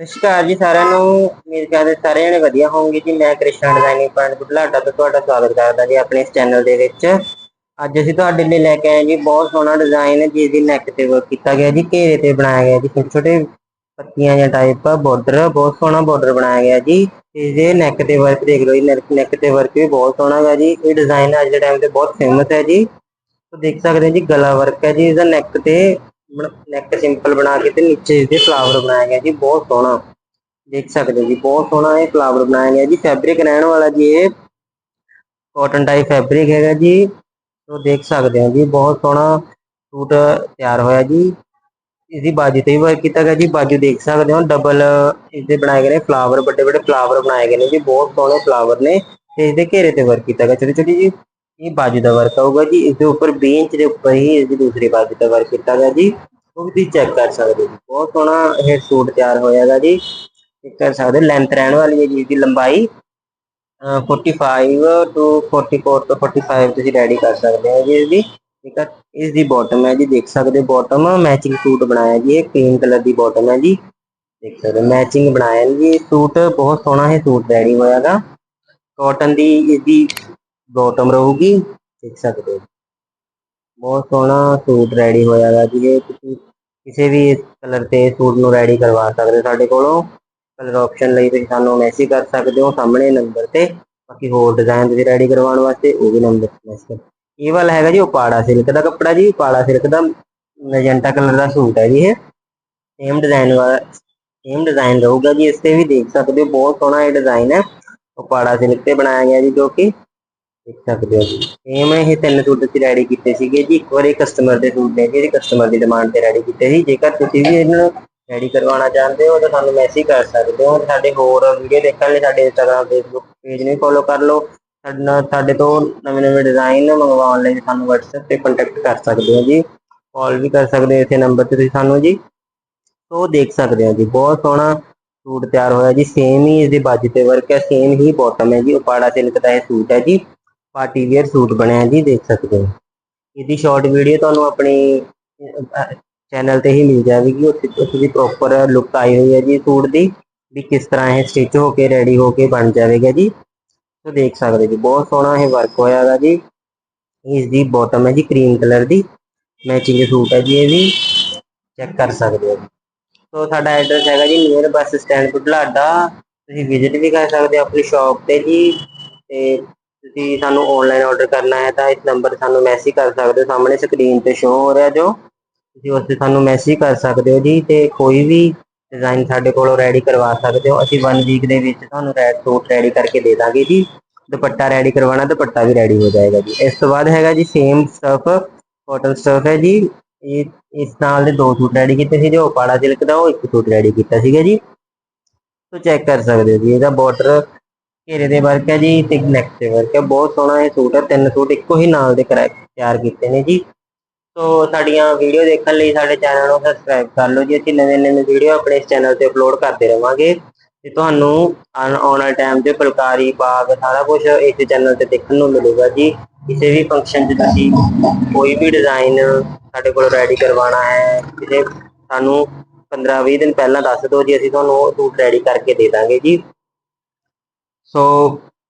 ਸਤਿ ਸ਼੍ਰੀ ਅਕਾਲ ਜੀ ਸਾਰਿਆਂ ਨੂੰ। ਉਮੀਦ ਕਰਦੇ ਸਾਰੇ ਜਣੇ ਵਧੀਆ ਹੋਣਗੇ ਜੀ। ਮੈਂ ਕ੍ਰਿਸ਼ਨ ਡਿਜ਼ਾਈਨਿੰਗ ਪੁਆਇੰਟ ਬੁਢਲਾਡਾ ਤੋਂ ਤੁਹਾਡਾ ਸਵਾਗਤ ਕਰਦਾ ਜੀ ਆਪਣੇ ਇਸ ਚੈਨਲ ਦੇ ਵਿੱਚ। ਅੱਜ ਅਸੀਂ ਤੁਹਾਡੇ ਲਈ ਲੈ ਕੇ ਆਏ ਜੀ ਬਹੁਤ ਸੋਹਣਾ ਡਿਜ਼ਾਈਨ ਹੈ ਜਿਸ ਦੀ ਨੈਕ ਤੇ ਵਰਕ ਕੀਤਾ ਗਿਆ ਜੀ, ਘੇਰੇ ਤੇ ਬਣਾਇਆ ਗਿਆ ਜੀ। ਛੋਟੇ ਛੋਟੇ ਪੱਤੀਆਂ ਜਾਂ ਟਾਈਪ ਬਾਰਡਰ ਬਹੁਤ ਸੋਹਣਾ ਬਾਰਡਰ ਬਣਾਇਆ ਗਿਆ ਜੀ। ਇਸ ਦੇ ਨੈਕ ਤੇ ਵਰਕ ਦੇਖ ਲਓ ਜੀ ਨੈਕ ਤੇ ਵਰਕ ਵੀ ਬਹੁਤ ਸੋਹਣਾ ਹੈ ਜੀ। ਇਹ ਡਿਜ਼ਾਈਨ ਅੱਜ ਦੇ ਟਾਈਮ ਤੇ ਬਹੁਤ ਫੇਮਸ ਹੈ ਜੀ। ਤੋ ਦੇਖ ਸਕਦੇ ਹੋ ਜੀ, ਗਲਾ ਵਰਕ ਹੈ ਜੀ। ਇਹਦਾ ਨੈਕ ਤੇ ਨੈਕ ਸਿੰਪਲ ਬਣਾ ਕੇ ਤੇ ਨੀਚੇ ਇਹਦੇ ਫਲਾਵਰ ਬਣਾਇਆ ਗਿਆ ਜੀ, ਬਹੁਤ ਸੋਹਣਾ। ਦੇਖ ਸਕਦੇ ਜੀ, ਬਹੁਤ ਸੋਹਣਾ ਇਹ ਫਲਾਵਰ ਬਣਾਇਆ ਗਿਆ ਜੀ। ਫੈਬਰਿਕ ਰਹਿਣ ਵਾਲਾ ਜੀ ਇਹ ਕਾਟਨ ਟਾਈਪ ਫੈਬਰਿਕ ਹੈਗਾ ਜੀ। ਤੋ ਦੇਖ ਸਕਦੇ ਹੋ ਜੀ, ਬਹੁਤ ਸੋਹਣਾ ਸੂਟ ਤਿਆਰ ਹੋਇਆ ਜੀ। ਇਸਦੀ ਬਾਜੂ ਤੇ ਵੀ ਵਰਕ ਕੀਤਾ ਗਿਆ ਜੀ। ਬਾਜੂ ਦੇਖ ਸਕਦੇ ਹੋ ਡਬਲ ਇਸਦੇ ਬਣਾਏ ਗਏ ਨੇ ਫਲਾਵਰ ਵੱਡੇ ਵੱਡੇ ਫਲਾਵਰ ਬਣਾਏ ਗਏ ਨੇ ਜੀ। ਬਹੁਤ ਸੋਹਣੇ ਫਲਾਵਰ ਨੇ। ਤੇ ਇਸਦੇ ਘੇਰੇ ਤੇ ਵਰਕ ਕੀਤਾ ਗਿਆ। ਛੋਟੀ ਛੋਟੀ ਜੀ ਇਹ ਬਾਜੂ ਦਾ ਵਰਕ ਆਊਗਾ ਜੀ, ਇਸ ਦੇ ਉੱਪਰ 20 ਦੇ ਉੱਪਰ ਹੀ ਇਸ ਦੀ ਦੂਸਰੀ ਬਾਜੂ ਦਾ ਵਰਕ ਕੀਤਾ ਗਿਆ ਜੀ। ਉਹ ਵੀ ਤੁਸੀਂ ਚੈੱਕ ਕਰ ਸਕਦੇ ਹੋ ਬਹੁਤ ਸੋਹਣਾ ਇਹ ਸੂਟ ਤਿਆਰ ਹੋਇਆਗਾ ਜੀ। ਚੈੱਕ ਕਰ ਸਕਦੇ ਲੈਂਥ ਰਹਿਣ ਵਾਲੀ ਹੈ ਜੀ ਦੀ ਲੰਬਾਈ। 45 ਟੂ 44 ਤੋਂ 45 ਤੁਸੀਂ ਰੈਡੀ ਕਰ ਸਕਦੇ ਹੋ ਜੀ ਇਹਦੀ ਠੀਕ ਹੈ ਇਸ ਦੀ ਬਾਟਮ ਹੈ ਜੀ, ਦੇਖ ਸਕਦੇ ਬਾਟਮ ਮੈਚਿੰਗ ਸੂਟ ਬਣਾਇਆ ਜੀ, ਇਹ ਕ੍ਰੀਮ ਕਲਰ ਦੀ ਬਾਟਮ ਹੈ ਜੀ। ਦੇਖ ਸਕਦੇ ਮੈਚਿੰਗ ਬਣਾਇਆ ਜੀ ਸੂਟ ਬਹੁਤ ਸੋਹਣਾ ਹੈ ਸੂਟ ਰੈਡੀ ਹੋਇਆਗਾ ਕਾਟਨ ਦੀ ਇਹਦੀ ਬਾਟਮ ਰਹੂਗੀ ਦੇਖ ਸਕਦੇ ਹੋ ਬਹੁਤ ਸੋਹਣਾ ਸੂਟ ਰੈਡੀ ਹੋਇਆਗਾ ਜੀ ਇਹ ਤੁਸੀਂ ਕਿਸੇ ਵੀ ਕਲਰ ਤੇ ਸੂਟ ਨੂੰ ਰੈਡੀ ਕਰਵਾ ਸਕਦੇ ਹੋ ਸਾਡੇ ਕੋਲੋਂ ਕਲਰ ਆਪਸ਼ਨ ਲਈ ਤੁਸੀਂ ਸਾਨੂੰ ਮੈਸੇਜ ਕਰ ਸਕਦੇ ਹੋ ਸਾਹਮਣੇ ਨੰਬਰ ਤੇ ਬਾਕੀ ਹੋਰ ਡਿਜ਼ਾਈਨ ਤੁਸੀਂ ਰੈਡੀ ਕਰਵਾਉਣ ਵਾਸਤੇ ਉਹ ਵੀ ਨੰਬਰ ਤੇ ਮੈਸੇਜ ਇਹ ਵਾਲਾ ਹੈਗਾ ਜੀ ਉਪਾੜਾ ਸਿਲਕ ਦਾ ਕੱਪੜਾ ਜੀ। ਉਪਾੜਾ ਸਿਲਕ ਦਾ ਮੈਜੈਂਟਾ ਕਲਰ ਦਾ ਸੂਟ ਹੈ ਜੀ ਇਹ। ਸੇਮ ਡਿਜ਼ਾਈਨ ਵਾਲਾ ਸੇਮ ਡਿਜ਼ਾਈਨ ਰਹੂਗਾ ਜੀ। ਇਸ ਤੇ ਵੀ ਦੇਖ ਸਕਦੇ ਹੋ। ਬਹੁਤ ਸੋਹਣਾ ਇਹ ਡਿਜ਼ਾਈਨ ਹੈ। ਉਪਾੜਾ ਸਿਲਕ ਤੇ ਬਣਾਇਆ ਗਿਆ ਜੀ ਜੋ ਕਿ ਦੇਖ ਸਕਦੇ ਹੋ ਜੀ। ਸੇਮ ਇਹ ਤਿੰਨ ਸੂਟ ਅਸੀਂ ਰੈਡੀ ਕੀਤੇ ਸੀਗੇ ਜੀ। ਇੱਕ ਵਾਰੀ ਕਸਟਮਰ ਦੇ ਸੂਟ ਨੇ ਜਿਹੜੇ ਕਸਟਮਰ ਦੀ ਡਿਮਾਂਡ ਤੇ ਰੈਡੀ ਕੀਤੇ ਸੀ। ਜੇਕਰ ਤੁਸੀਂ ਵੀ ਇਹਨਾਂ ਨੂੰ ਰੈਡੀ ਕਰਵਾਉਣਾ ਚਾਹੁੰਦੇ ਹੋ, ਤਾਂ ਸਾਨੂੰ ਮੈਸੇਜ ਕਰ ਸਕਦੇ ਹੋ। ਸਾਡੇ ਹੋਰ ਵੀਡੀਓ ਦੇਖਣ ਲਈ ਸਾਡੇ ਇੰਸਟਾਗ੍ਰam ਫੇਸਬੁੱਕ ਪੇਜ ਨੂੰ ਫੋਲੋ ਕਰ ਲਓ। ਸਾਡੇ ਸਾਡੇ ਤੋਂ ਨਵੇਂ ਨਵੇਂ ਡਿਜ਼ਾਈਨ ਮੰਗਵਾਉਣ ਲਈ ਸਾਨੂੰ WhatsApp ਤੇ ਕੰਟੈਕਟ ਕਰ ਸਕਦੇ ਹੋ ਜੀ। ਕਾਲ ਵੀ ਕਰ ਸਕਦੇ ਹੋ ਇਸੇ ਨੰਬਰ ਤੇ ਤੁਸੀਂ ਸਾਨੂੰ ਜੀ। ਸੋ ਦੇਖ ਸਕਦੇ ਹੋ ਜੀ, ਬਹੁਤ ਸੋਹਣਾ ਸੂਟ ਤਿਆਰ ਹੋਇਆ ਜੀ। ਸੇਮ ਹੀ ਇਸਦੀ ਬਾਜੂ ਤੇ ਵਰਕ ਹੈ ਸੇਮ ਹੀ ਬਾਟਮ ਹੈ ਜੀ। ਉਪਾੜਾ ਸਿਲਕ ਦਾ ਇਹ ਸੂਟ ਹੈ ਜੀ। ਪਾਰਟੀ ਵੇਅਰ ਸੂਟ ਬਣਿਆ ਜੀ, ਦੇਖ ਸਕਦੇ ਹੋ। ਇਹਦੀ ਸ਼ਾਰਟ ਵੀਡੀਓ ਤੁਹਾਨੂੰ ਆਪਣੀ ਚੈਨਲ ਤੇ ਹੀ ਮਿਲ ਜਾਵੇਗੀ। ਉੱਥੇ ਉੱਥੇ ਦੀ ਪ੍ਰੋਪਰ ਲੁੱਕ ਆਈ ਹੋਈ ਹੈ ਜੀ ਸੂਟ ਦੀ, ਵੀ ਕਿਸ ਤਰ੍ਹਾਂ ਇਹ ਸਟਿਚ ਹੋ ਕੇ ਰੈਡੀ ਹੋ ਕੇ ਬਣ ਜਾਵੇਗਾ ਜੀ। ਸੋ ਦੇਖ ਸਕਦੇ ਜੀ, ਬਹੁਤ ਸੋਹਣਾ ਇਹ ਵਰਕ ਹੋਇਆਗਾ ਜੀ। ਇਸ ਦੀ ਬਾਟਮ ਹੈ ਜੀ ਕਰੀਮ ਕਲਰ ਦੀ। ਮੈਚਿੰਗ ਸੂਟ ਹੈ ਜੀ ਇਹ ਵੀ। ਚੈੱਕ ਕਰ ਸਕਦੇ ਹੋ ਸੋ ਸਾਡਾ ਐਡਰੈਸ ਹੈਗਾ ਜੀ ਨੀਅਰ ਬੱਸ ਸਟੈਂਡ ਬੁਢਲਾਡਾ। ਤੁਸੀਂ ਵਿਜ਼ਿਟ ਵੀ ਕਰ ਸਕਦੇ ਹੋ ਆਪਣੀ ਸ਼ਾਪ ਤੇ ਜੀ। ਤੇ ਤੁਸੀਂ ਸਾਨੂੰ ਆਨਲਾਈਨ ਆਰਡਰ ਕਰਨਾ ਹੈ ਤਾਂ ਇਸ ਨੰਬਰ ਤੇ ਸਾਨੂੰ ਮੈਸੇਜ ਕਰ ਸਕਦੇ ਹੋ। ਸਾਹਮਣੇ ਸਕਰੀਨ ਤੇ ਸ਼ੋ ਹੋ ਰਿਹਾ ਜੋ। ਤੁਸੀਂ ਉਸ ਤੇ ਸਾਨੂੰ ਮੈਸੇਜ ਕਰ ਸਕਦੇ ਹੋ ਜੀ ਤੇ ਕੋਈ ਵੀ ਡਿਜ਼ਾਈਨ ਸਾਡੇ ਕੋਲੋਂ ਰੈਡੀ ਕਰਵਾ ਸਕਦੇ ਹੋ। ਅਸੀਂ 1 ਵੀਕ ਦੇ ਵਿੱਚ ਤੁਹਾਨੂੰ ਰੈਡ ਸੂਟ ਰੈਡੀ ਕਰਕੇ ਦੇ ਦਾਂਗੇ ਜੀ। ਦੁਪੱਟਾ ਰੈਡੀ ਕਰਵਾਉਣਾ, ਦੁਪੱਟਾ ਵੀ ਰੈਡੀ ਹੋ ਜਾਏਗਾ ਜੀ। ਇਸ ਤੋਂ ਬਾਅਦ ਹੈਗਾ ਜੀ ਸੇਮ ਸਟਫ ਕਾਟਨ ਸਟਫ ਹੈ ਜੀ। ਇਹ, ਇਸ ਨਾਲ ਦੇ ਦੋ ਸੂਟ ਰੈਡੀ ਕੀਤੇ ਸੀ ਜੋ ਪਾੜਾ ਸਿਲਕ ਦਾ, ਉਹ ਇੱਕ ਸੂਟ ਰੈਡੀ ਕੀਤਾ ਸੀਗਾ ਜੀ। ਸੋ ਚੈੱਕ ਕਰ ਸਕਦੇ ਹੋ ਜੀ। ਇਹਦਾ ਬਾਰਡਰ ਘੇਰੇ ਦੇ ਵਰਕ ਹੈ ਜੀ ਤੇ ਨੈਕ ਤੇ ਵਰਕ ਹੈ। ਬਹੁਤ ਸੋਹਣਾ ਇਹ ਸੂਟ ਹੈ। ਤਿੰਨ ਸੂਟ ਇੱਕੋ ਹੀ ਨਾਲ ਦੇ ਕਰਾ- ਤਿਆਰ ਕੀਤੇ ਨੇ ਜੀ। ਸੋ ਸਾਡੀਆਂ ਵੀਡੀਓ ਦੇਖਣ ਲਈ ਸਾਡੇ ਚੈਨਲ ਨੂੰ ਸਬਸਕ੍ਰਾਈਬ ਕਰ ਲਓ ਜੀ। ਅਸੀਂ ਨਵੇਂ ਨਵੇਂ ਵੀਡੀਓ ਆਪਣੇ ਇਸ ਚੈਨਲ ਤੇ ਅਪਲੋਡ ਕਰਦੇ ਰਵਾਂਗੇ। ਤੇ ਤੁਹਾਨੂੰ ਆਉਣ ਆਉਣ ਵਾਲੇ ਟਾਈਮ ਤੇ ਫੁਲਕਾਰੀ, ਬਾਗ ਸਾਰਾ ਕੁਝ ਇਸ ਚੈਨਲ ਤੇ ਦੇਖਣ ਨੂੰ ਮਿਲੇਗਾ ਜੀ। ਕਿਸੇ ਵੀ ਫੰਕਸ਼ਨ 'ਚ ਤੁਸੀਂ ਕੋਈ ਵੀ ਡਿਜ਼ਾਈਨ ਸਾਡੇ ਕੋਲ ਰੈਡੀ ਕਰਵਾਉਣਾ ਹੈ, ਕਿਸੇ ਸਾਨੂੰ 15-20 ਦਿਨ ਪਹਿਲਾਂ ਦੱਸ ਦਿਓ ਜੀ। ਅਸੀਂ ਤੁਹਾਨੂੰ ਉਹ ਸੂਟ ਰੈਡੀ ਕਰਕੇ ਦੇ ਦਾਂਗੇ ਜੀ। ਸੋ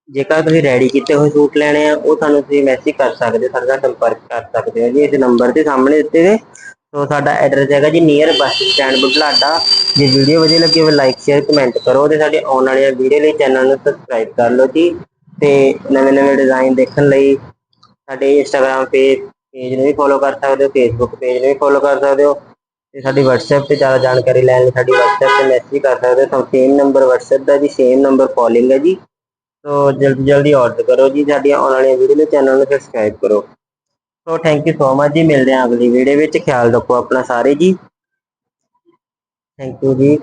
ਜੇਕਰ ਤੁਸੀਂ ਰੈਡੀ ਕੀਤੇ ਹੋਏ ਸੂਟ ਲੈਣੇ ਆ, ਉਹ ਸਾਨੂੰ ਤੁਸੀਂ ਮੈਸੇਜ ਕਰ ਸਕਦੇ ਹੋ, ਸਾਡੇ ਨਾਲ ਸੰਪਰਕ ਕਰ ਸਕਦੇ ਹੋ ਜੀ, ਇਸ ਨੰਬਰ ਤੇ ਸਾਹਮਣੇ ਦਿੱਤੇ ਗਏ। ਸੋ ਸਾਡਾ ਐਡਰੈਸ ਹੈਗਾ ਜੀ ਨੀਅਰ ਬੱਸ ਸਟੈਂਡ ਬੁਢਲਾਡਾ। ਜੇ ਵੀਡੀਓ ਵਧੀਆ ਲੱਗੀ ਹੋਵੇ ਲਾਈਕ ਸ਼ੇਅਰ ਕਮੈਂਟ ਕਰੋ ਤੇ ਸਾਡੇ ਆਉਣ ਵਾਲੀਆਂ ਵੀਡੀਓ ਲਈ ਚੈਨਲ ਨੂੰ ਸਬਸਕ੍ਰਾਈਬ ਕਰ ਲਓ ਜੀ। ਤੇ ਨਵੇਂ ਨਵੇਂ ਡਿਜ਼ਾਈਨ ਦੇਖਣ ਲਈ ਸਾਡੇ ਇੰਸਟਾਗ੍ਰam ਪੇਜ ਪੇਜ ਨੂੰ ਵੀ ਫੋਲੋ ਕਰ ਸਕਦੇ ਹੋ ਫੇਸਬੁੱਕ ਪੇਜ ਨੂੰ ਵੀ ਫੋਲੋ ਕਰ ਸਕਦੇ ਹੋ। ਤੇ ਸਾਡੀ WhatsApp ਤੇ ਜ਼ਿਆਦਾ ਜਾਣਕਾਰੀ ਲੈਣ ਲਈ ਸਾਡੀ WhatsApp ਤੇ ਮੈਸੇਜ ਕਰ ਸਕਦੇ ਹੋ। ਸੇਮ ਨੰਬਰ WhatsApp ਦਾ ਜੀ ਸੇਮ ਨੰਬਰ ਕਾਲਿੰਗ ਹੈ ਜੀ। ਸੋ ਜਲਦੀ ਜਲਦੀ ਆਰਡਰ ਕਰੋ ਜੀ, ਸਾਡੀਆਂ ਆਉਣ ਵਾਲੀਆਂ ਵੀਡੀਓ ਨੂੰ ਚੈਨਲ ਨੂੰ ਸਬਸਕ੍ਰਾਈਬ ਕਰੋ। So thank you so much ਜੀ, ਮਿਲਦੇ ਹਾਂ ਅਗਲੀ ਵੀਡੀਓ ਵਿੱਚ। ਖਿਆਲ ਰੱਖੋ ਆਪਣਾ ਸਾਰੇ ਜੀ। ਥੈਂਕ ਯੂ ਜੀ।